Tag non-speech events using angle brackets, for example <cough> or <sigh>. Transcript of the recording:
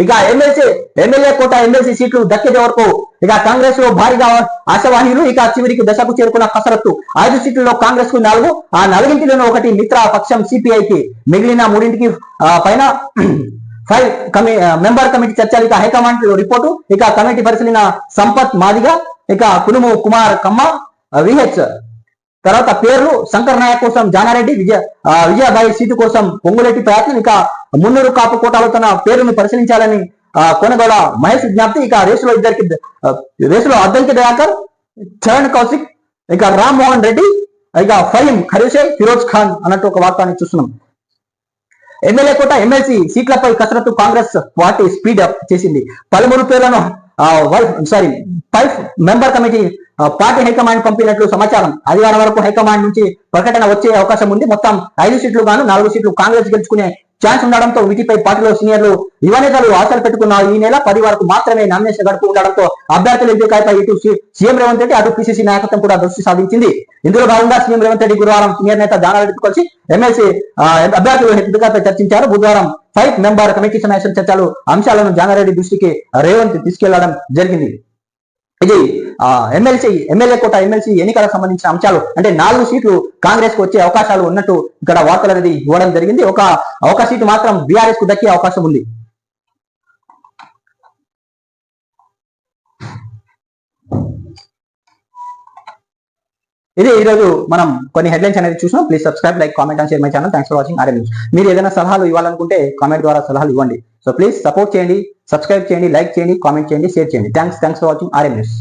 ఇక MLC MLA కోట MLC సీట్లు దక్కేది వరకు ఇక కాంగ్రెస్లో భారీగా ఆశావాహులు ఇక చివరికి దశకు చేరుకున్న కసరత్తు. ఐదు సీట్లలో కాంగ్రెస్కు నాలుగు ఆ నాలుగింటిలోనూ ఒకటి మిత్ర పక్షం సిపిఐకి. మిగిలిన మూడింటికి పైన <clears throat> ఫైవ్ కమి మెంబర్ కమిటీ చర్చలు ఇక హైకమాండ్ రిపోర్టు ఇక కమిటీ పరిశీలన సంపత్ మాదిగా ఇక కునుము కుమార్ కమ్మ విహెచ్ తర్వాత పేర్లు శంకర్ నాయక్ కోసం జానారెడ్డి విజయ విజయబాయి సీటు కోసం పొంగులెట్టి ప్రయత్నం. ఇక మున్నూరు కాపు కోటాలో తన పేరును పరిశీలించాలని కొనగోడ మహేష్ విజ్ఞప్తి. ఇక రేసులో ఇద్దరికి రేసులో అద్దంకి దయాకర్ చరణ్ కౌశిక్ ఇక రామ్ మోహన్ రెడ్డి ఇక ఫహీం ఖరీషే ఫిరోజ్ ఖాన్ అన్నట్టు ఒక వార్తాన్ని చూస్తున్నాం. ఎమ్మెల్యే కోట ఎమ్మెల్సీ సీట్లపై కసరత్తు కాంగ్రెస్ పార్టీ స్పీడ్ అప్ చేసింది. పలువురు పేర్లను sorry five member committee party high command పంపినట్లు సమాచారం. ఆదివారం వరకు హైకమాండ్ నుంచి ప్రకటన వచ్చే అవకాశం ఉంది. మొత్తం ఐదు సీట్లు గాను నాలుగు సీట్లు కాంగ్రెస్ గెలుచుకునే ఛాన్స్ ఉండడంతో వీటిపై పార్టీలో సీనియర్లు యువ నేతలు ఆశలు పెట్టుకున్నారు ఈ నెల పది వరకు మాత్రమే నామినేషన్ గడుపు ఉండడంతో అభ్యర్థుల ఎంపికపై ఇటు సీఎం రేవంత్ రెడ్డి అటు పిసిసి నాయకత్వం కూడా దృష్టి సాధించింది ఇందులో భాగంగా సీఎం రేవంత్ రెడ్డి గురువారం సీనియర్ నేత జానారెడ్డితో కలిసి ఎమ్మెల్సీ అభ్యర్థులు ఎంపికపై చర్చించారు. బుధవారం ఫైవ్ మెంబర్ కమిటీ సమావేశం చర్చలు అంశాలను జానారెడ్డి దృష్టికి రేవంత్ తీసుకెళ్ళడం జరిగింది. ఇది ఎమ్మెల్సీ ఎమ్మెల్యే కోట ఎమ్మెల్సీ ఎన్నికలకు సంబంధించిన అంశాలు. అంటే నాలుగు సీట్లు కాంగ్రెస్కు వచ్చే అవకాశాలు ఉన్నట్టు ఇక్కడ వార్తలు అనేది ఇవ్వడం జరిగింది. ఒక ఒక సీటు మాత్రం బీఆర్ఎస్కు దక్కే అవకాశం ఉంది. ఇది ఈ రోజు మనం కొన్ని హెడ్లైన్స్ అనేది చూసినాం. Please subscribe like comment and share my channel. Thanks for watching. RM మీరు ఏదైనా సలహాలు ఇవ్వాలనుకుంటే కామెంట్ ద్వారా సలహాలు ఇవ్వండి. సో ప్లీజ్ సపోర్ట్ చేయండి. సబ్స్క్రైబ్ చేయండి లైక్ చేయండి కామెంట్ చేయండి షేర్ చేయండి. Thanks thanks for watching RM news